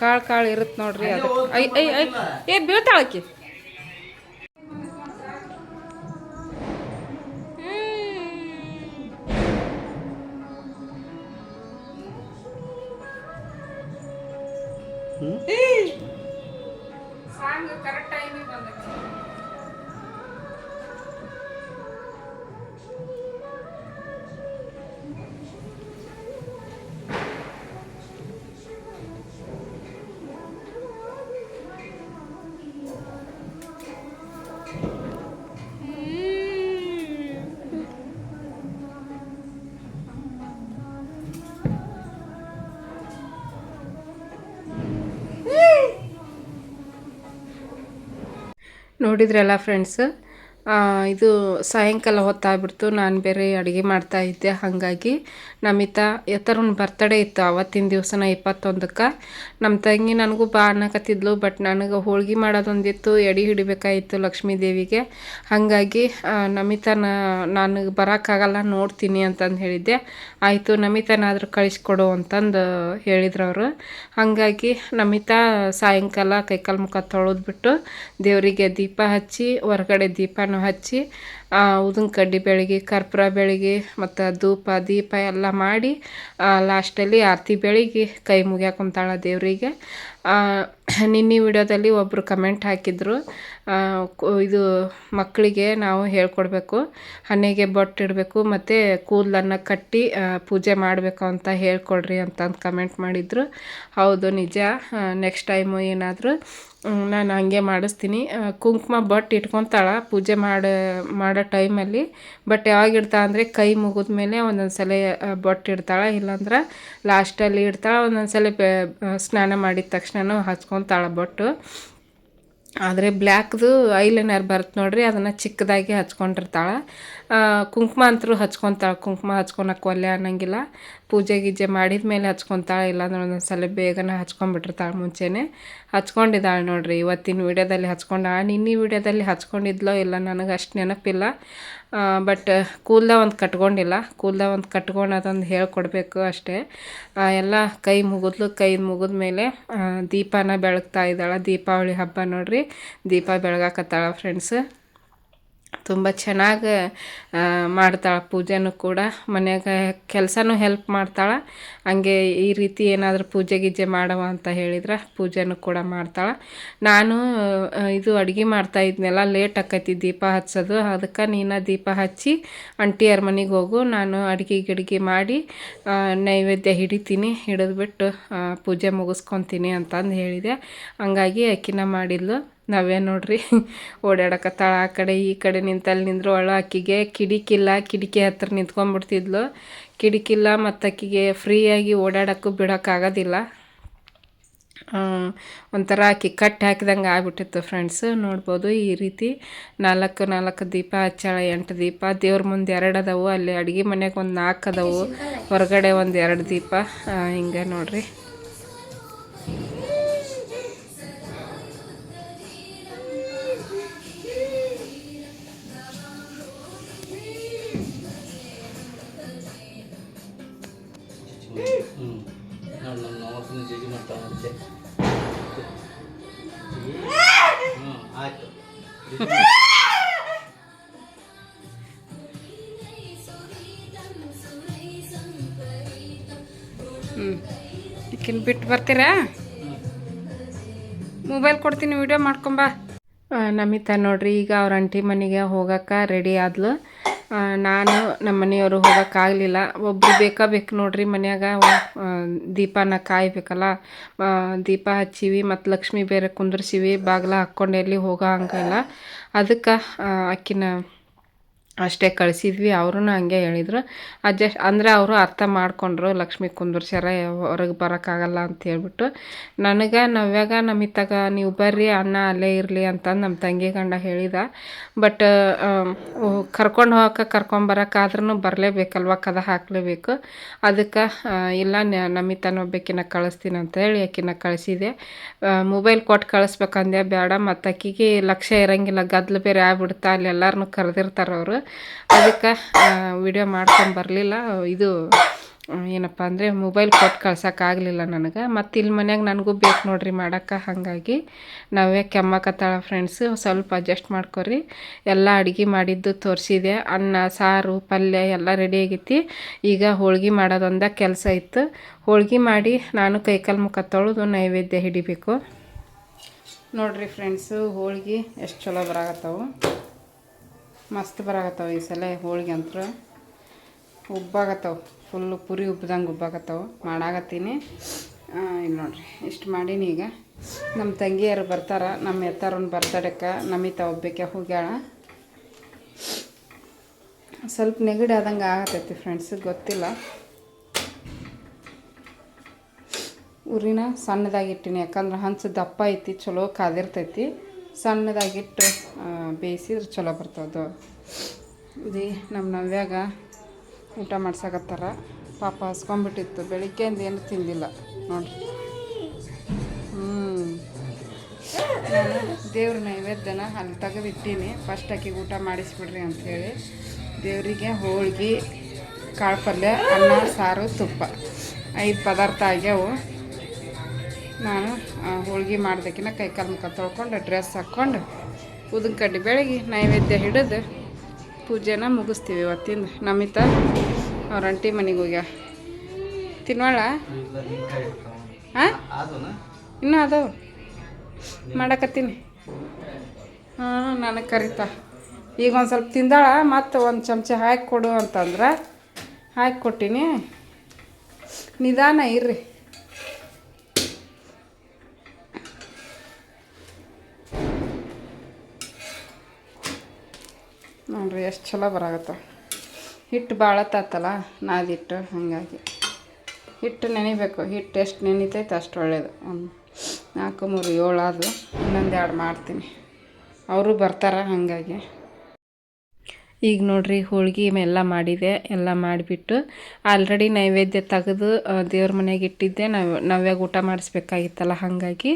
ಕಾಳು ಕಾಳು ಇರುತ್ತೆ ನೋಡ್ರಿ ಅದಕ್ಕೆ ಐ ಐ ಐ ಏ ಬೀಳ್ತಾಳಕಿ ನೋಡಿದ್ರಲ್ಲ ಫ್ರೆಂಡ್ಸ್ ಇದು ಸಾಯಂಕಾಲ ಹೊತ್ತಾಗ್ಬಿಡ್ತು. ನಾನು ಬೇರೆ ಅಡುಗೆ ಮಾಡ್ತಾ ಇದ್ದೆ. ಹಾಗಾಗಿ ನಮಿತಾ ಎತ್ತರನ ಬರ್ತಡೇ ಇತ್ತು ಅವತ್ತಿನ ದಿವಸನ ಇಪ್ಪತ್ತೊಂದಕ್ಕೆ. ನಮ್ಮ ತಂಗಿ ನನಗೂ ಬಾ ಅನ್ನಕತ್ತಿದ್ಲು ಬಟ್ ನನಗೆ ಹೋಳ್ಗೆ ಮಾಡೋದೊಂದಿತ್ತು, ಎಡಿ ಹಿಡಿಬೇಕಾಗಿತ್ತು ಲಕ್ಷ್ಮೀ ದೇವಿಗೆ ಹಾಗಾಗಿ ನಮಿತ ನಮಿತಾನ ನನಗೆ ಬರೋಕ್ಕಾಗಲ್ಲ ನೋಡ್ತೀನಿ ಅಂತಂದು ಹೇಳಿದ್ದೆ. ಆಯಿತು, ನಮಿತಾನಾದರೂ ಕಳಿಸ್ಕೊಡು ಅಂತಂದು ಹೇಳಿದ್ರು ಅವರು ಹಾಗಾಗಿ ನಮಿತಾ ಸಾಯಂಕಾಲ ಕೈಕಾಲು ಮುಖ ತೊಳೆದ್ಬಿಟ್ಟು ದೇವರಿಗೆ ದೀಪ ಹಚ್ಚಿ ಹೊರಗಡೆ ದೀಪನೂ ಹಚ್ಚಿ ಉದಿನ ಕಡ್ಡಿ ಬೆಳಗ್ಗೆ, ಕರ್ಪೂರ ಬೆಳಗ್ಗೆ, ಮತ್ತು ಧೂಪ, ದೀಪ ಎಲ್ಲ ಮಾಡಿ ಲಾಸ್ಟಲ್ಲಿ ಆರತಿ ಬೆಳಗ್ಗೆ ಕೈ ಮುಗ್ಯಾಕ ಕುಂತಾಳ ದೇವರಿಗೆ ನಿನ್ನೆ ವಿಡಿಯೋದಲ್ಲಿ ಒಬ್ಬರು ಕಮೆಂಟ್ ಹಾಕಿದ್ರು. ಇದು ಮಕ್ಕಳಿಗೆ ನಾವು ಹೇಳ್ಕೊಡ್ಬೇಕು ಹಣೆಗೆ ಬೊಟ್ಟು ಇಡಬೇಕು, ಮತ್ತು ಕೂದಲನ್ನು ಕಟ್ಟಿ ಪೂಜೆ ಮಾಡಬೇಕು ಅಂತ ಹೇಳ್ಕೊಡ್ರಿ ಅಂತಂದು ಕಮೆಂಟ್ ಮಾಡಿದರು. ಹೌದು, ನಿಜ. ನೆಕ್ಸ್ಟ್ ಟೈಮು ಏನಾದರೂ ನಾನು ಹಂಗೆ ಮಾಡಿಸ್ತೀನಿ. ಕುಂಕುಮ ಬೊಟ್ಟು ಇಟ್ಕೊತಾಳ, ಪೂಜೆ ಮಾಡೋ ಟೈಮಲ್ಲಿ. ಬಟ್ ಯಾವಾಗ ಅಂದರೆ ಕೈ ಮುಗಿದ ಮೇಲೆ ಒಂದೊಂದು ಸಲ ಬೊಟ್ಟು ಇಡ್ತಾಳೆ. ಇಲ್ಲಾಂದ್ರೆ ಲಾಸ್ಟಲ್ಲಿ ಇಡ್ತಾಳೆ. ಒಂದೊಂದು ಸಲ ಸ್ನಾನ ಮಾಡಿದ ತಕ್ಷಣನೂ ಹಚ್ಕೊತಾಳೆ ಬೊಟ್ಟು. ಆದರೆ ಬ್ಲ್ಯಾಕ್ದು ಐಲೈನರ್ ಬರುತ್ತೆ ನೋಡ್ರಿ, ಅದನ್ನು ಚಿಕ್ಕದಾಗಿ ಹಚ್ಕೊಂಡಿರ್ತಾಳೆ. ಕುಂಕುಮ ಅಂತರೂ ಹಚ್ಕೊತಾಳೆ, ಕುಂಕುಮ ಹಚ್ಕೊಳಕ್ಕೆ ಒಲ್ಲೆ ಅನ್ನಂಗಿಲ್ಲ. ಪೂಜೆ ಗೀಜೆ ಮಾಡಿದ ಮೇಲೆ ಹಚ್ಕೊತಾಳೆ, ಇಲ್ಲಾಂದ್ರೆ ಒಂದೊಂದು ಸಲ ಬೇಗನೆ ಹಚ್ಕೊಂಡ್ಬಿಟ್ಟಿರ್ತಾಳೆ ಮುಂಚೆನೇ. ಹಚ್ಕೊಂಡಿದ್ದಾಳೆ ನೋಡ್ರಿ, ಇವತ್ತಿನ ವಿಡಿಯೋದಲ್ಲಿ ಹಚ್ಕೊಂಡಾಳೆ ನಿನ್ನೆ ವಿಡಿಯೋದಲ್ಲಿ ಹಚ್ಕೊಂಡಿದ್ಲೋ ಇಲ್ಲ ನನಗೆ ಅಷ್ಟು ನೆನಪಿಲ್ಲ. ಬಟ್ ಕೂದಲ ಒಂದು ಕಟ್ಕೊಂಡಿಲ್ಲ. ಕೂದಲ ಒಂದು ಕಟ್ಕೊಂಡು ಅದೊಂದು ಹೇಳ್ಕೊಡ್ಬೇಕು ಅಷ್ಟೇ. ಎಲ್ಲ ಕೈ ಮುಗಿದ್ಲು. ಕೈ ಮುಗಿದ ಮೇಲೆ ದೀಪನ ಬೆಳಗ್ತಾ ಇದ್ದಾಳೆ. ದೀಪಾವಳಿ ಹಬ್ಬ ನೋಡ್ರಿ. ದೀಪ ಬೆಳಗಾಕತ್ತಾಳ ಫ್ರೆಂಡ್ಸ್ ತುಂಬ ಚೆನ್ನಾಗಿ ಮಾಡ್ತಾಳೆ. ಪೂಜೆನೂ ಕೂಡ ಮನ್ಯಾಗ ಕೆಲಸನೂ ಹೆಲ್ಪ್ ಮಾಡ್ತಾಳೆ. ಹಂಗೆ ಈ ರೀತಿ ಏನಾದರೂ ಪೂಜೆ ಗೀಜೆ ಮಾಡವ ಅಂತ ಹೇಳಿದ್ರೆ ಪೂಜೆನೂ ಕೂಡ ಮಾಡ್ತಾಳೆ. ನಾನು ಇದು ಅಡುಗೆ ಮಾಡ್ತಾ ಇದ್ನೆಲ್ಲ ಲೇಟ್ ಆಕೈತಿ ದೀಪ ಹಚ್ಚೋದು. ಅದಕ್ಕೆ ನೀನು ದೀಪ ಹಚ್ಚಿ ಅಂಟಿಯರ ಮನೆಗೆ ಹೋಗು. ನಾನು ಅಡುಗೆ ಗಿಡ್ಗೆ ಮಾಡಿ ನೈವೇದ್ಯ ಹಿಡಿತೀನಿ. ಹಿಡಿದ್ಬಿಟ್ಟು ಪೂಜೆ ಮುಗಿಸ್ಕೊತೀನಿ ಅಂತಂದು ಹೇಳಿದೆ. ಹಂಗಾಗಿ ಅಕ್ಕಿನ ಮಾಡಿದ್ಲು. ನಾವೇ ನೋಡ್ರಿ. ಓಡಾಡಕತ್ತಾಳ ಆ ಕಡೆ, ಈ ಕಡೆ ನಿಂತಲ್ಲಿ ನಿಂದ್ರು ಒಳ ಆಕಿಗೆ ಕಿಡಿಕಿಲ್ಲ, ಕಿಡಿಕಿ ಹತ್ರ ನಿಂತ್ಕೊಂಡ್ಬಿಡ್ತಿದ್ಲು ಕಿಡಿಕಿಲ್ಲ ಮತ್ತು ಅಕ್ಕಿಗೆ ಫ್ರೀಯಾಗಿ ಓಡಾಡೋಕ್ಕೂ ಬಿಡೋಕ್ಕಾಗೋದಿಲ್ಲ ಒಂಥರ ಆಕಿ ಕಟ್ ಹಾಕಿದಂಗೆ ಆಗ್ಬಿಟ್ಟಿತ್ತು ಫ್ರೆಂಡ್ಸ್ ನೋಡ್ಬೋದು ಈ ರೀತಿ ನಾಲ್ಕು ನಾಲ್ಕು ದೀಪ, ಹಚ್ಚಾಳ, ಎಂಟು ದೀಪ, ದೇವ್ರ ಮುಂದೆ ಎರಡು ಅದಾವು, ಅಲ್ಲಿ ಅಡುಗೆ ಮನೆಗೆ ಒಂದು ನಾಲ್ಕು ಅದಾವು, ಹೊರಗಡೆ ಒಂದು ಎರಡು ದೀಪ. ಹಿಂಗೆ ನೋಡ್ರಿ. ಬರ್ತೀರಾ? ಮೊಬೈಲ್ ಕೊಡ್ತೀನಿ ವಿಡಿಯೋ ಮಾಡ್ಕೊಂಬಾ. ನಮಿತಾ ನೋಡ್ರಿ, ಈಗ ಅವ್ರ ಅಂಟಿ ಮನೆಗೆ ಹೋಗಕ್ಕೆ ರೆಡಿ ಆದ್ಲು. ನಾನು ನಮ್ಮ ಮನೆಯವರು ಹೋಗೋಕ್ಕಾಗಲಿಲ್ಲ ಒಬ್ರು ಬೇಕಾ ಬೇಕು ನೋಡ್ರಿ ಮನ್ಯಾಗ. ದೀಪನ ಕಾಯ್ಬೇಕಲ್ಲ. ದೀಪ ಹಚ್ಚೀವಿ, ಮತ್ತು ಲಕ್ಷ್ಮಿ ಬೇರೆ ಕುಂದ್ರಿಸೀವಿ, ಬಾಗ್ಲ ಹಾಕ್ಕೊಂಡು ಎಲ್ಲಿ ಹೋಗೋ ಹಂಗಿಲ್ಲ. ಅದಕ್ಕೆ ಅಕ್ಕಿನ ಅಷ್ಟೇ ಕಳಿಸಿದ್ವಿ ಅವರು ಹಂಗೆ ಹೇಳಿದ್ರು. ಅಡ್ಜಸ್ಟ್, ಅಂದರೆ ಅವರು ಅರ್ಥ ಮಾಡ್ಕೊಂಡ್ರು, ಲಕ್ಷ್ಮಿ ಕುಂದರ್ಸ್ಯಾರ, ಹೊರಗೆ ಬರೋಕ್ಕಾಗಲ್ಲ ಅಂತ ಹೇಳ್ಬಿಟ್ಟು. ನನಗೆ ನವ್ಯಾಗ ನಮಿತಾಗ ನೀವು ಬರ್ರಿ, ಅಣ್ಣ ಅಲ್ಲೇ ಇರಲಿ ಅಂತಂದು ನಮ್ಮ ತಂಗಿ ಗಂಡ ಹೇಳಿದ. ಬಟ್ ಕರ್ಕೊಂಡು ಹೋಗಕ್ಕೆ ಕರ್ಕೊಂಬರಕ್ಕಾದ್ರೂ ಬರಲೇಬೇಕಲ್ವ, ಕದ ಹಾಕಲೇಬೇಕು. ಅದಕ್ಕೆ ಇಲ್ಲ, ನ- ನಮಿತಾನ ಒಬ್ಬಾಕಿನ ಕಳಿಸ್ತೀನಿ ಅಂತ ಹೇಳಿ ಆಕಿನ ಕಳಿಸಿದೆ. ಮೊಬೈಲ್ ಕೊಟ್ಟು ಕಳಿಸ್ಬೇಕಂದೆ ಬೇಡ ಮತ್ತು ಆಕಿಗೆ ಲಕ್ಷ್ಯ ಇರಂಗಿಲ್ಲ, ಗದ್ಲು ಬೇರೆ ಆಗ್ಬಿಡ್ತಾ, ಅಲ್ಲಿ ಎಲ್ಲರನ್ನೂ ಕರೆದಿರ್ತಾರೆ ಅವರು. ಅದಕ್ಕೆ ವಿಡಿಯೋ ಮಾಡ್ಕೊಂಡು ಬರಲಿಲ್ಲ. ಇದು ಏನಪ್ಪ ಅಂದರೆ ಮೊಬೈಲ್ ಕೊಟ್ಟು ಕಳ್ಸೋಕ್ಕಾಗಲಿಲ್ಲ ನನಗೆ. ಮತ್ತು ಇಲ್ಲಿ ಮನ್ಯಾಗ ನನಗೂ ಬೇಕು ನೋಡ್ರಿ ಮಾಡೋಕ್ಕೆ, ಹಾಗಾಗಿ ನಾವೇ ಕೆಮ್ಮಕತ್ತಾಳ ಫ್ರೆಂಡ್ಸು ಸ್ವಲ್ಪ ಅಡ್ಜಸ್ಟ್ ಮಾಡ್ಕೊರಿ. ಎಲ್ಲ ಅಡುಗೆ ಮಾಡಿದ್ದು ತೋರಿಸಿದೆ. ಅನ್ನ, ಸಾರು, ಪಲ್ಯ ಎಲ್ಲ ರೆಡಿ ಆಗೈತಿ. ಈಗ ಹೋಳ್ಗೆ ಮಾಡೋದೊಂದ ಕೆಲಸ ಇತ್ತು. ಹೋಳ್ಗೆ ಮಾಡಿ ನಾನು ಕೈಕಾಲು ಮುಖ ತೊಳೆದು ನೈವೇದ್ಯ ಹಿಡಿಬೇಕು. ನೋಡ್ರಿ ಫ್ರೆಂಡ್ಸು ಹೋಳ್ಗೆ ಎಷ್ಟು ಚಲೋ ಬರಾಕತ್ತಾವು. ಮಸ್ತ್ ಬರಾಕತ್ತಾವ ಈ ಸಲ ಹೋಳಿಗೆ ಅಂತೂ ಉಬ್ಬಾಗತ್ತಾವ ಫುಲ್ಲು ಪುರಿ ಉಬ್ಬ್ದಂಗೆ ಉಬ್ಬಾಗತ್ತಾವ ಮಾಡಾಕತ್ತೀನಿ. ಇಲ್ಲಿ ನೋಡ್ರಿ, ಇಷ್ಟು ಮಾಡೀನಿ ಈಗ. ನಮ್ಮ ತಂಗಿಯರು ಬರ್ತಾರ ನಮ್ಮ ಎತ್ತಾರನ್ನ ಬರ್ತಡಕ್ಕೆ ನಮಿತ ಒಬ್ಬಕ್ಕೆ ಹೋಗ್ಯಾಳ. ಸ್ವಲ್ಪ ನೆಗಡಿ ಆದಂಗೆ ಆಗತೈತಿ ಫ್ರೆಂಡ್ಸ್ ಗೊತ್ತಿಲ್ಲ. ಉರಿನ ಸಣ್ಣದಾಗಿಟ್ಟಿನಿ ಯಾಕಂದ್ರೆ ಹಂಚು ದಪ್ಪ ಐತಿ, ಚಲೋ ಕಾದಿರ್ತೈತಿ. ಸಣ್ಣದಾಗಿಟ್ಟು ಬೇಯಿಸಿದ್ರೆ ಚಲೋ ಬರ್ತದೆ ಇದು ನಮ್ಮ ನವ್ಯಾಗ ಊಟ ಮಾಡ್ಸಕತ್ತಾರ. ಪಾಪ ಹಸ್ಕೊಂಬಿಟ್ಟಿತ್ತು. ಬೆಳಿಗ್ಗೆಯಿಂದ ಏನು ತಿಂದಿಲ್ಲ. ನೋಡ್ರಿ. ಹ್ಞೂ ನಾನು ದೇವ್ರ ನೈವೇದ್ಯನ ಅಲ್ಲಿ ತೆಗೆದಿಟ್ಟೀನಿ. ಫಸ್ಟ್ ಆಕಿಗೆ ಊಟ ಮಾಡಿಸ್ಬಿಡ್ರಿ ಅಂಥೇಳಿ ದೇವರಿಗೆ ಹೋಳ್ಗೆ, ಕಾಳು ಪಲ್ಯ, ಅನ್ನ, ಸಾರು, ತುಪ್ಪ. ಐದು ಪದಾರ್ಥ ಆಗ್ಯಾವು. ನಾನು ಹೋಳ್ಗೆ ಮಾಡ್ದಕ್ಕಿನ ಕೈ ಕಾಲು ಮುಖ ತೊಳ್ಕೊಂಡು ಡ್ರೆಸ್ ಹಾಕ್ಕೊಂಡು ಉದನ್ ಕಡ್ಡಿ ಬೆಳಗ್ಗೆ ನೈವೇದ್ಯ ಹಿಡಿದು, ಪೂಜೆನ ಮುಗಿಸ್ತೀವಿ ಇವತ್ತಿಂದ. ನಮಿತ, ಅವ್ರ ಅಂಟಿ ಮನೆಗೆ ಹೋಗ್ಯ. ತಿನ್ವಾಳ? ಹಾಂ ಇನ್ನೂ ಅದಾವ. ಮಾಡಕತ್ತೀನಿ. ಹಾಂ, ನನಗೆ ಕರಿತಾ. ಈಗ ಒಂದು ಸ್ವಲ್ಪ ತಿಂದಾಳ, ಮತ್ತು ಒಂದು ಚಮಚ ಹಾಕಿ ಕೊಡು ಅಂತಂದ್ರೆ ಹಾಕಿ ಕೊಟ್ಟೀನಿ ನಿಧಾನ ಇರ್ರಿ. ನೋಡ್ರಿ, ಎಷ್ಟು ಚಲೋ ಬರಾಗತ್ತ. ಹಿಟ್ಟು ಭಾಳ ತಾತಲ್ಲ, ನಾದಿಟ್ಟು, ಹಾಗಾಗಿ. ಹಿಟ್ಟು ನೆನಿಬೇಕು, ಹಿಟ್ಟು ಎಷ್ಟು ನೆನಿತೈತೆ ಅಷ್ಟು ಒಳ್ಳೇದು. ಒಂದು ನಾಲ್ಕು, ಮೂರು ಏಳು ಅದು ಇನ್ನೊಂದು ಎರಡು ಮಾಡ್ತೀನಿ. ಅವರು ಬರ್ತಾರೆ, ಹಾಗಾಗಿ. ಈಗ ನೋಡ್ರಿ ಹೋಳ್ಗೆ ಎಲ್ಲ ಮಾಡಿದೆ, ಎಲ್ಲ ಮಾಡಿಬಿಟ್ಟು ಆಲ್ರೆಡಿ ನೈವೇದ್ಯ ತೆಗೆದು ದೇವ್ರ ಮನೆಗೆ ಇಟ್ಟಿದ್ದೆ. ನಾವು, ನಾವ್ಯಾಗ ಊಟ ಮಾಡಿಸ್ಬೇಕಾಗಿತ್ತಲ್ಲ, ಹಾಗಾಗಿ.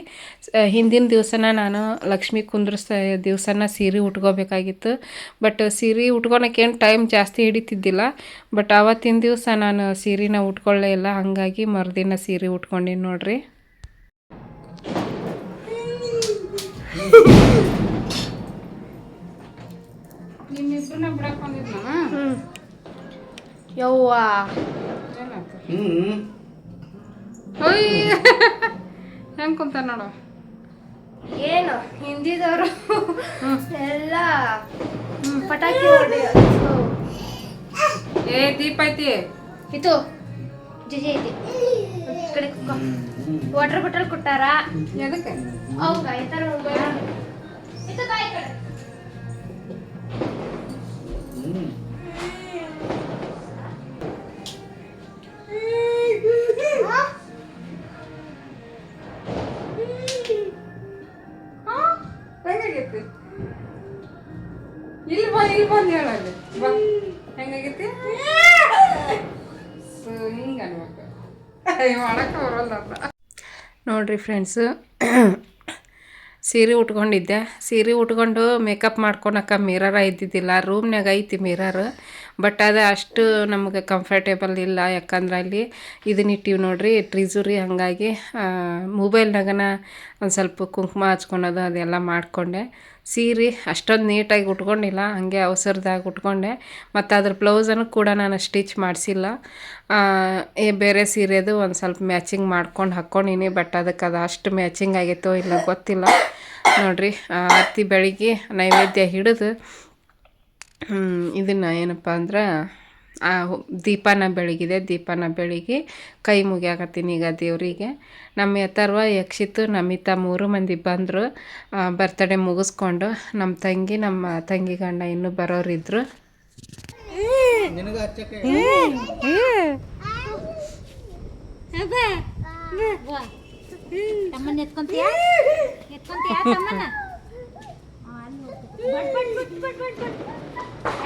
ಹಿಂದಿನ ದಿವಸನ ನಾನು ಲಕ್ಷ್ಮಿ ಕುಂದ್ರಸ ದಿವಸನ ಸೀರೆ ಉಟ್ಕೋಬೇಕಾಗಿತ್ತು. ಬಟ್ ಸೀರೆ ಉಟ್ಕೊಳಕ್ಕೇನು ಟೈಮ್ ಜಾಸ್ತಿ ಹಿಡಿತಿದ್ದಿಲ್ಲ. ಬಟ್ ಆವತ್ತಿನ ದಿವಸ ನಾನು ಸೀರೆನ ಉಟ್ಕೊಳ್ಳೇ ಇಲ್ಲ, ಹಾಗಾಗಿ ಮರುದಿನ ಸೀರೆ ಉಟ್ಕೊಂಡೀನಿ ನೋಡ್ರಿ. ಯವ್ವ. ಹ್ಞೂ ಅಯ್ಯ ಹೆಂಗೆ ಕುಂತ ನೋಡು. ಏನು ಹಿಂದಿದವರು ಎಲ್ಲ ಪಟಾಕಿ ಏ ದೀಪ ಐತಿ. ಇದು ಜಿಜಿ ಐತಿ. ಕಡೆ ವಾಟರ್ ಬಾಟಲ್ ಕೊಟ್ಟಾರ? ಎದಕ್ಕೆ? ಹೌದಾ ಈ ಥರ ಇಲ್ಲಿ ಬಂದು ಬಾ. ಹೆಂಗಾಗೈತಿ? ಸೊ ಅನ್ಬೇಕು. ಮಾಡಕ್ಕೆ ಬರಲ್ಲ ನೋಡ್ರಿ ಫ್ರೆಂಡ್ಸು ಸೀರೆ ಉಟ್ಕೊಂಡಿದ್ದೆ. ಸೀರೆ ಉಟ್ಕೊಂಡು ಮೇಕಪ್ ಮಾಡ್ಕೊಳಕ್ಕ ಮಿರರ ಇದ್ದಿದ್ದಿಲ್ಲ ರೂಮ್ನಾಗ ಐತಿ ಮಿರರ್ ಬಟ್ ಅದು ಅಷ್ಟು ನಮಗೆ ಕಂಫರ್ಟೇಬಲ್ ಇಲ್ಲ. ಯಾಕಂದ್ರೆ ಅಲ್ಲಿ ಇದನ್ನ ಇಟ್ಟಿವಿ ನೋಡ್ರಿ ಟ್ರಿಜುರಿ ಹಾಗಾಗಿ ಮೊಬೈಲ್ನಾಗನ ಒಂದು ಸ್ವಲ್ಪ ಕುಂಕುಮ ಹಚ್ಕೊಳೋದು ಅದೆಲ್ಲ ಮಾಡಿಕೊಂಡೆ. ಸೀರೆ ಅಷ್ಟೊಂದು ನೀಟಾಗಿ ಉಟ್ಕೊಂಡಿಲ್ಲ, ಹಾಗೆ ಅವಸರದಾಗ ಉಟ್ಕೊಂಡೆ. ಮತ್ತು ಅದ್ರ ಬ್ಲೌಸನ್ನು ಕೂಡ ನಾನು ಸ್ಟಿಚ್ ಮಾಡಿಸಿಲ್ಲ. ಏ, ಬೇರೆ ಸೀರೆದು ಒಂದು ಸ್ವಲ್ಪ ಮ್ಯಾಚಿಂಗ್ ಮಾಡ್ಕೊಂಡು ಹಾಕ್ಕೊಂಡಿನಿ ಬಟ್ ಅದಕ್ಕೆ ಅದು ಅಷ್ಟು ಮ್ಯಾಚಿಂಗ್ ಆಗೈತೋ ಇಲ್ಲ ಗೊತ್ತಿಲ್ಲ. ನೋಡ್ರಿ ಅತ್ತಿ ಬೆಳಿಗ್ಗೆ ನೈವೇದ್ಯ ಹಿಡಿದು ಇದನ್ನು ಏನಪ್ಪ ಅಂದ್ರೆ, ಆ ದೀಪನ ಬೆಳಗಿದೆ, ದೀಪನ ಬೆಳಗಿ ಕೈ ಮುಗಿಯಾಕತ್ತೀನಿ ಈಗ ದೇವರಿಗೆ. ನಮ್ಮ ಎತ್ತರ್ವ ಯಕ್ಷಿತು, ನಮಿತಾ ಮೂರು ಮಂದಿ ಬಂದರು ಬರ್ತಡೇ ಮುಗಿಸ್ಕೊಂಡು ನಮ್ಮ ತಂಗಿ ನಮ್ಮ ತಂಗಿ ಗಂಡ ಇನ್ನೂ ಬರೋರಿದ್ರು. ಬಟ್.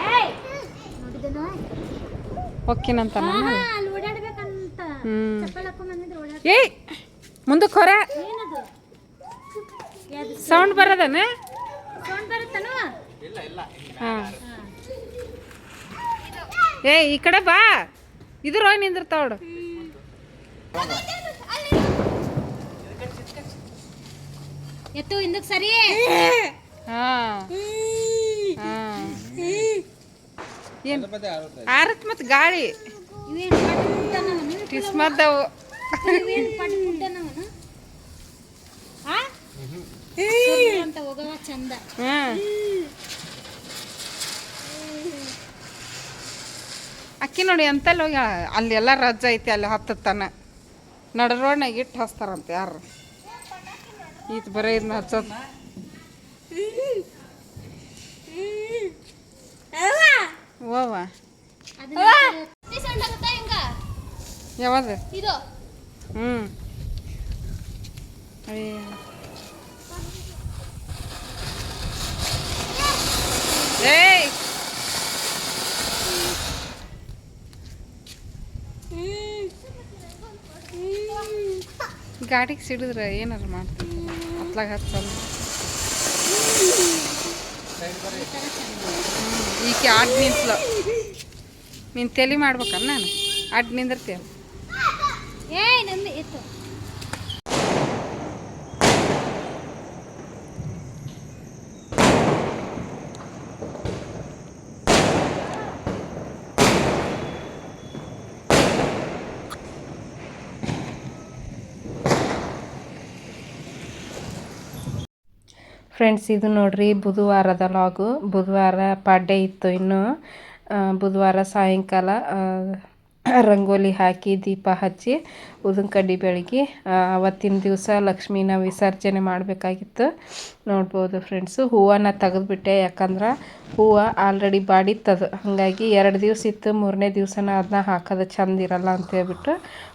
ಏಯ್! ಮುಂದಕ್ಕೆ ಹೊರ. ಸೌಂಡ್ ಬರೋದನ? ಸೌಂಡ್ ಬರುತ್ತನೋ? ಹಾಂ. ಏ ಈ ಕಡೆ ಬಾ. ಇದು ರೋಯ್ ನಿಂದಿರ್ತಾವಡು ಎತ್ತು ಹಿಂದಕ್ಕೆ ಸರಿ. ಹಾಂ. ಹಾಂ. ಏನು? ಆರತ್ ಮತ್ತು ಗಾಳಿ. ಹೋಗವ ಚಂದ ಅಕ್ಕಿ ನೋಡಿ ಎಂತಲ್ಲಿ ಹೋಗಿ ಅಲ್ಲಿ ಎಲ್ಲ ರಜ್ಜ ಐತಿ ಅಲ್ಲಿ ಹತ್ತತ್ತಾನ ನಡ ರೋಡ್ನಾಗ ಇಟ್ಟು ಹಚ್ತಾರಂತೆ ಯಾರು? ಈತ ಬರೀ ಇದನ್ನ ಹಚ್ಚೋದು. ಯಾವುದು? ಇದು. ಹ್ಞೂ ಅಯ್ಯ. ಏಯ್! ಗಾಡಿಗೆ ಸಿಡಿದ್ರೆ ಏನಾರು ಮಾಡ್ತೀನಿ ಹತ್ಲಾಗ ಹಚ್ಚಲ್ಲ ಈ ಅಡ್ ನಿಂತ್ಲು. ನೀನು ತಲೆ ಮಾಡ್ಬೇಕಲ್ಲ ನಾನು? ಅಡ್ ನಿಂದಿರ್ತೀಯ ಎತ್ತು ಫ್ರೆಂಡ್ಸ್ ಇದು ನೋಡ್ರಿ ಬುಧವಾರದ ಲಾಗು ಬುಧವಾರ ಪಾಡ್ಯ ಇತ್ತು ಇನ್ನು. ಬುಧವಾರ ಸಾಯಂಕಾಲ ರಂಗೋಲಿ ಹಾಕಿ ದೀಪ ಹಚ್ಚಿ ಉದ್ದಿನ ಕಡ್ಡಿ ಬೆಳಗ್ಗೆ ಅವತ್ತಿನ ದಿವಸ ಲಕ್ಷ್ಮೀನ ವಿಸರ್ಜನೆ ಮಾಡಬೇಕಾಗಿತ್ತು. ನೋಡ್ಬೋದು ಫ್ರೆಂಡ್ಸು ಹೂವನ್ನ ತೆಗೆದುಬಿಟ್ಟೆ. ಯಾಕಂದ್ರೆ ಹೂವು ಆಲ್ರೆಡಿ ಬಾಡಿತ್ತದು. ಹಾಗಾಗಿ ಎರಡು ದಿವಸ ಇತ್ತು, ಮೂರನೇ ದಿವಸನ ಅದನ್ನ ಹಾಕೋದು ಚೆಂದ ಇರಲ್ಲ ಅಂತ ಹೇಳ್ಬಿಟ್ಟು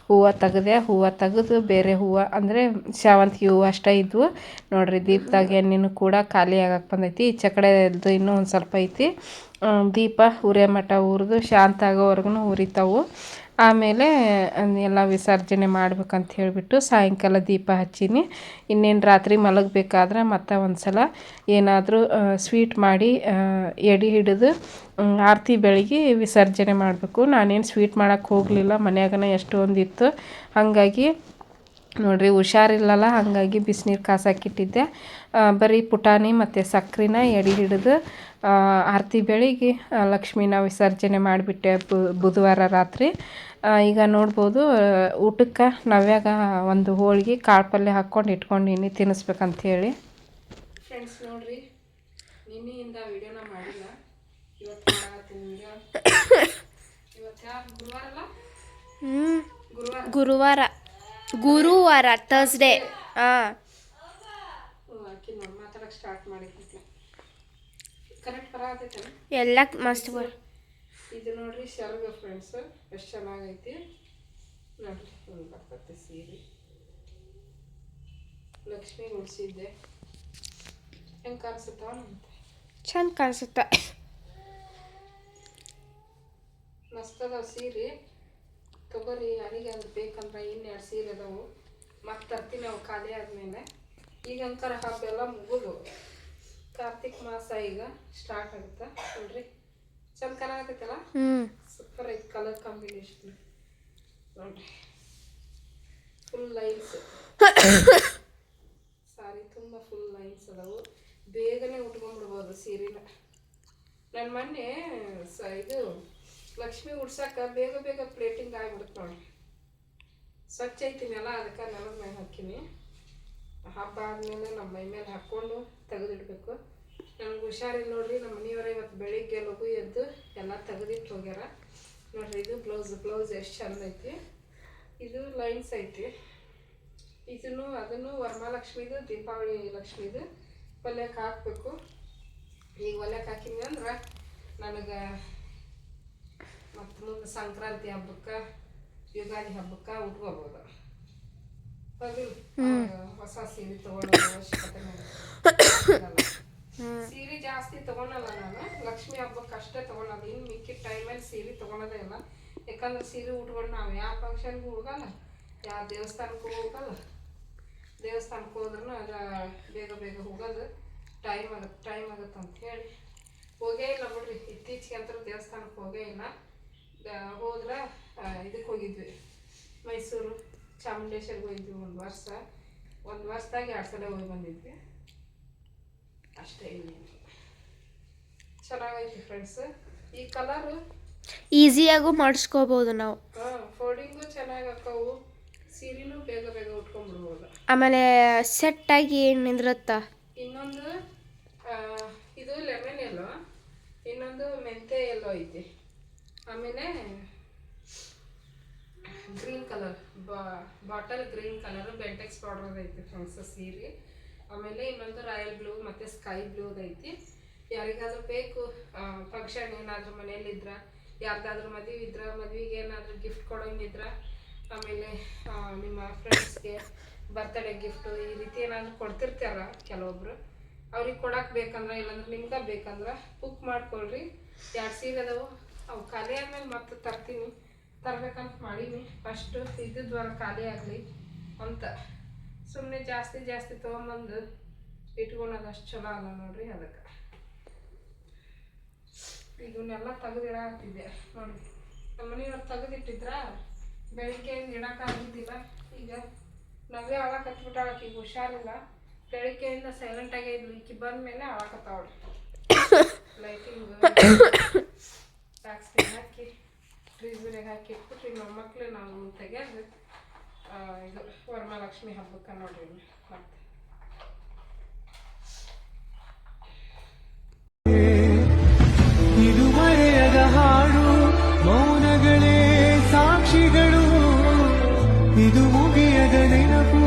ಹೂವು ತೆಗೆದೇ, ಹೂವು ತೆಗೆದು ಬೇರೆ ಹೂವು, ಅಂದರೆ ಶಾವಂತಿಗೆ ಹೂವು ಅಷ್ಟೇ ಇದ್ವು. ನೋಡಿರಿ ದೀಪದಾಗ ಎಣ್ಣೆನೂ ಕೂಡ ಖಾಲಿ ಆಗಕ್ಕೆ ಬಂದೈತಿ. ಈಚೆ ಕಡೆದು ಇನ್ನೂ ಒಂದು ಸ್ವಲ್ಪ ಐತಿ. ದೀಪ ಉರಿಯೋ ಮಠ ಉರಿದು ಶಾಂತ ಆಗೋವರೆಗೂ ಉರಿತಾವು ಆಮೇಲೆ ಎಲ್ಲ ವಿಸರ್ಜನೆ ಮಾಡ್ಬೇಕಂತ ಹೇಳಿಬಿಟ್ಟು ಸಾಯಂಕಾಲ ದೀಪ ಹಚ್ಚೀನಿ. ಇನ್ನೇನು ರಾತ್ರಿ ಮಲಗಬೇಕಾದ್ರೆ ಮತ್ತೆ ಒಂದು ಸಲ ಏನಾದರೂ ಸ್ವೀಟ್ ಮಾಡಿ ಎಡಿ ಹಿಡಿದು ಆರತಿ ಬೆಳಗ್ಗೆ ವಿಸರ್ಜನೆ ಮಾಡಬೇಕು. ನಾನೇನು ಸ್ವೀಟ್ ಮಾಡೋಕ್ಕೆ ಹೋಗಲಿಲ್ಲ, ಮನ್ಯಾಗನ ಎಷ್ಟೊಂದಿತ್ತು. ಹಾಗಾಗಿ ನೋಡ್ರಿ ಹುಷಾರಿಲ್ಲಲ್ಲ ಹಾಗಾಗಿ ಬಿಸಿನೀರು ಕಾಸಾಕಿಟ್ಟಿದ್ದೆ. ಬರೀ ಪುಟಾಣಿ ಮತ್ತು ಸಕ್ರೆನ ಎಡೆ ಹಿಡಿದು ಆರತಿ ಬೆಳಿಗ್ಗೆ ಲಕ್ಷ್ಮೀನ ವಿಸರ್ಜನೆ ಮಾಡಿಬಿಟ್ಟೆ ಬುಧವಾರ ರಾತ್ರಿ. ಈಗ ನೋಡ್ಬೋದು ಊಟಕ್ಕೆ ನಾವ್ಯಾಗ ಒಂದು ಹೋಳಿಗೆ ಕಾಳು ಪಲ್ಯ ಹಾಕ್ಕೊಂಡು ಇಟ್ಕೊಂಡಿನಿ ತಿನ್ನಿಸ್ಬೇಕಂತ ಹೇಳಿ ಫ್ರೆಂಡ್ಸ್ ನೋಡ್ರಿ ನಿನ್ನೆಯಿಂದ ವಿಡಿಯೋನ ಮಾಡಿಲ್ಲ. ಇವತ್ತು ಇವತ್ತು ಗುರುವಾರ. ಅಲ್ಲ ಗುರುವಾರ. ಗುರುವಾರ ಥರ್ಸ್ಡೇ ಹಾಂ ಎಲ್ಲ ಮಸ್ತ್ ಇದು ನೋಡ್ರಿ ಶರ್ಗ ಫ್ರೆಂಡ್ಸ್ ಎಷ್ಟು ಚೆನ್ನಾಗೈತಿ. ನೋಡ್ರಿ ಬರ್ತೈತೆ ಸೀರೆ. ಲಕ್ಷ್ಮಿ ಉಡ್ಸಿದ್ದೆ. ಹೆಂಗೆ ಕಾಣಿಸುತ್ತ ಚೆಂದ ಚಂದ ಕಾಣಿಸುತ್ತೆ. ಮಸ್ತ್ ಅದಾವ ಸೀರೆ. ತಗೋರಿ ಯಾರಿಗೆ ಅದು ಬೇಕಂದ್ರೆ ಇನ್ನೆರಡು ಸೀರೆ ಅದಾವು. ಮತ್ತೆ ತರ್ತೀನಿ ಅವು ಖಾಲಿ ಆದಮೇಲೆ. ಈಗ ಅಂಕರ ಹಬ್ಬ ಎಲ್ಲ ಮುಗಿದು. ಕಾರ್ತಿಕ್ ಮಾಸ ಈಗ ಸ್ಟಾರ್ಟ್ ಆಗುತ್ತೆ. ನೋಡ್ರಿ. ಚಂದ ಕಲರ್ ಹ್ಞೂ ಸೂಪರ್ ಐತೆ ಕಲರ್ ಕಾಂಬಿನೇಷನ್ ನೋಡ್ರಿ. ಫುಲ್ ಲೈನ್ಸ್ ಸಾರಿ ತುಂಬ ಫುಲ್ ಲೈನ್ಸ್ ಅದಾವು. ಬೇಗನೆ ಉಟ್ಕೊಂಡ್ಬಿಡ್ಬೋದು ಸೀರೆನ. ನಾನು ಮೊನ್ನೆ ಸ ಇದು ಲಕ್ಷ್ಮಿ ಉಡ್ಸಕ್ಕ ಬೇಗ ಬೇಗ ಪ್ಲೇಟಿಂಗ್ ಆಗಿಬಿಡುತ್ತೆ ನೋಡಿ ಸ್ವಚ್ಛ ಐತಿನಲ್ಲ, ಅದಕ್ಕೆ ನೆಲದ ಮೇಲೆ ಹಾಕೀನಿ ಹಬ್ಬ ಆದಮೇಲೆ ನಮ್ಮ ಮೈ ಮೇಲೆ ಹಾಕ್ಕೊಂಡು ತೆಗೆದಿಡ್ಬೇಕು. ನನಗೆ ಹುಷಾರಿಲ್ಲ ನೋಡ್ರಿ ನಮ್ಮ ಮನೆಯವರ ಇವತ್ತು ಬೆಳಿಗ್ಗೆ ಲಗು ಎದ್ದು ಎಲ್ಲ ತೆಗೆದಿಟ್ಟು ಹೋಗ್ಯಾರ. ನೋಡ್ರಿ ಇದು ಬ್ಲೌಸ್ ಬ್ಲೌಸ್ ಎಷ್ಟು ಚಂದ ಐತಿ. ಇದು ಲೈನ್ಸ್ ಐತಿ. ಇದನ್ನು, ಅದನ್ನು ವರಮಹಾಲಕ್ಷ್ಮಿದು, ದೀಪಾವಳಿ ಲಕ್ಷ್ಮಿದು ಪಲ್ಯಕ್ಕೆ ಹಾಕಬೇಕು. ಈಗ ಒಲೆಗೆ ಹಾಕಿದ್ವಿ ಅಂದ್ರೆ ನನಗೆ ಮತ್ತು ಸಂಕ್ರಾಂತಿ ಹಬ್ಬಕ್ಕೆ ಯುಗಾದಿ ಹಬ್ಬಕ್ಕೆ ಉಟ್ಕೋಬೋದು. ಹೊಸ ಸೀರೆ ತಗೊಳ್ಳೋ ಅವಶ್ಯಕತೆ ಸೀರೆ ಜಾಸ್ತಿ ತಗೊಳಲ್ಲ ನಾನು. ಲಕ್ಷ್ಮಿ ಹಬ್ಬಕ್ಕೆ ಅಷ್ಟೇ ತಗೊಳ್ಳೋದು ಇನ್ನು ಮಿಕ್ಕಿದ ಟೈಮಲ್ಲಿ ಸೀರೆ ತಗೊಳೋದೇ ಇಲ್ಲ. ಯಾಕಂದ್ರೆ ಸೀರೆ ಉಟ್ಕೊಂಡು ನಾವು ಯಾವ ಫಂಕ್ಷನ್ಗೂ ಹೋಗಲ್ಲ. ಯಾವ ದೇವಸ್ಥಾನಕ್ಕೂ ಹೋಗಲ್ಲ. ದೇವಸ್ಥಾನಕ್ಕೆ ಹೋದ್ರೂ ಅದ ಬೇಗ ಬೇಗ ಹೋಗೋದು. ಟೈಮ್ ಆಗುತ್ತೆ ಟೈಮ್ ಆಗುತ್ತೆ ಅಂತ ಹೇಳಿ. ಹೋಗೇ ಇಲ್ಲ ಬಿಡ್ರಿ. ಇತ್ತೀಚೆಗೆ ಅಂತೂ ದೇವಸ್ಥಾನಕ್ಕೆ ಹೋಗೇ ಇಲ್ಲ. ಹೋದ್ರೆ ಇದಕ್ಕೆ ಹೋಗಿದ್ವಿ. ಮೈಸೂರು ಚಾಮುಂಡೇಶ್ವರಿಗೆ ಹೋಗಿದ್ವಿ ಒಂದು ವರ್ಷ. ಒಂದು ವರ್ಷದಾಗ ಎರಡು ಸಲ ಹೋಗಿ ಬಂದಿದ್ವಿ. ಅಷ್ಟೇ ಇನ್ನೇನು. ಚೆನ್ನಾಗೈತಿ ಫ್ರೆಂಡ್ಸ್ ಈ ಕಲರು ಈಸಿಯಾಗೂ ಮಾಡಿಸ್ಕೋಬೋದು ನಾವು. ಫೋಲ್ಡಿಂಗು ಚೆನ್ನಾಗಿ ಹಾಕವು ಸೀರೆನೂ ಬೇಗ ಬೇಗ ಉಟ್ಕೊಂಡ್ಬಿಡ್ಬೋದು ಆಮೇಲೆ ಸೆಟ್ಟಾಗಿ ನಿಂದ್ರತ್ತ? ಇನ್ನೊಂದು ಇದು ಲೆಮನ್ ಎಲ್ಲೋ ಇನ್ನೊಂದು ಮೆಂತೆ ಎಲ್ಲೋ ಐತಿ. ಆಮೇಲೆ green colour bottle green colour Bentex powder ಐತಿ ಫ್ರೆಂಡ್ಸ್ ಸೀರೆ. ಆಮೇಲೆ ಇನ್ನೊಂದು ರಾಯಲ್ ಬ್ಲೂ ಮತ್ತು ಸ್ಕೈ ಬ್ಲೂದೈತಿ ಯಾರಿಗಾದ್ರೂ ಬೇಕು ಫಂಕ್ಷನ್ ಏನಾದರೂ ಮನೇಲಿದ್ರ ಯಾರ್ದಾದ್ರೂ ಮದುವೆ ಇದ್ರ, ಮದುವೆಗೆ ಏನಾದರೂ ಗಿಫ್ಟ್ ಕೊಡೋಂಗಿದ್ರ, ಆಮೇಲೆ ನಿಮ್ಮ ಫ್ರೆಂಡ್ಸ್ಗೆ ಬರ್ತಡೇ ಗಿಫ್ಟು ಈ ರೀತಿ ಏನಾದರೂ ಕೊಡ್ತಿರ್ತಾರ ಕೆಲವೊಬ್ರು, ಅವ್ರಿಗೆ ಕೊಡಕ್ಕೆ ಬೇಕಂದ್ರೆ, ಇಲ್ಲಾಂದ್ರೆ ನಿಮ್ಗೆ ಬೇಕಂದ್ರೆ ಬುಕ್ ಮಾಡ್ಕೊಳ್ರಿ. ಎರಡು ಸೀರೆ ಅದಾವು ಅವು ಖಾಲಿ ಆದ್ಮೇಲೆ ಮತ್ತೆ ತರ್ತೀನಿ. ತರ್ಬೇಕಂತ ಮಾಡೀನಿ. ಫಸ್ಟು ಇದ್ದಿದ್ವರ ಖಾಲಿ ಆಗಲಿ ಅಂತ. ಸುಮ್ಮನೆ ಜಾಸ್ತಿ ಜಾಸ್ತಿ ತೊಗೊಂಬಂದು ಇಟ್ಕೊಳೋದು ಅಷ್ಟು ಚಲೋ ಅಲ್ಲ ನೋಡ್ರಿ ಅದಕ್ಕೆ. ಇದನ್ನೆಲ್ಲ ತೆಗೆದಿಡಾಕ್ತಿದ್ದೆ ನೋಡಿ. ನಮ್ಮ ಮನೆಯವ್ರು ತೆಗೆದಿಟ್ಟಿದ್ರ ಬೆಳಿಗ್ಗೆ ಇಡೋಕ್ಕಾಗಿದ್ದಿಲ್ಲ ಈಗ ನಾವೇ ಅಳಕತ್ಬಿಟ್ಟಾಳ ಈಗ ಹುಷಾರಿಲ್ಲ. ಬೆಳಿಗ್ಗೆಯಿಂದ ಸೈಲೆಂಟಾಗೇ ಇದ್ಲು. ಈಕಿ ಬಂದ ಮೇಲೆ ಅಳಕತ್ತಾವಳು ಲೈಟಿಂಗ್ ಹಾಕಿ ಫ್ರೀಜರಿಗೆ ಹಾಕಿ ಇಟ್ಬಿಟ್ರಿ. ಮೊಮ್ಮಕ್ಳು ನಾವು ತೆಗೆದು ಇದು ವರಮಹಾಲಕ್ಷ್ಮಿ ಹಬ್ಬಕ್ಕೆ ನೋಡ್ರಿ ಮತ್ತೆ. ಇದುವರೆಯದ ಹಾಡು, ಮೌನಗಳೇ ಸಾಕ್ಷಿಗಳು. ಇದು ಮುಗಿಯದ ನೆನಪು